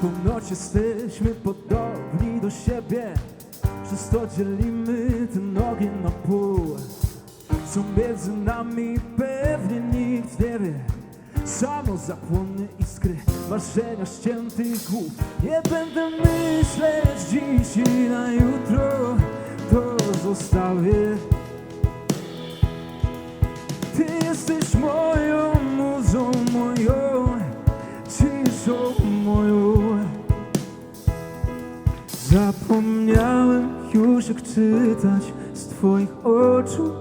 Ponoć jesteśmy podobni do siebie. Przez to dzielimy ten ogień na pół. Co między nami pewnie nikt nie wie. Samo zapłonie iskry Marzenia ściętych głów. Nie będę myśleć dziś i na jutro Zapomniałem już jak czytać z twoich oczu.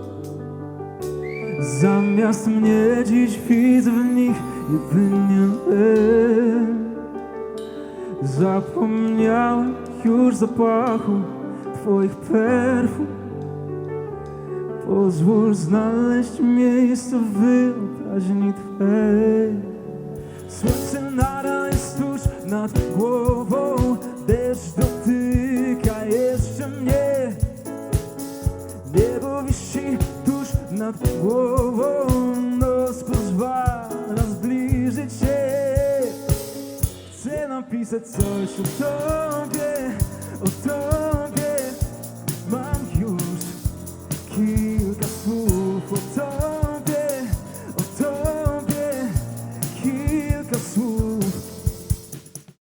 Zamiast mnie dziś widzę w nich jedynie ty Zapomniałem już zapachu twoich perfum. Pozwól znaleźć miejsce w wyobraźni Twej. Słońce nadal jest tuż nad głową nad głową Noc pozwala zbliżyć się. Chcę napisać coś o tobie, o tobie. Mam już kilka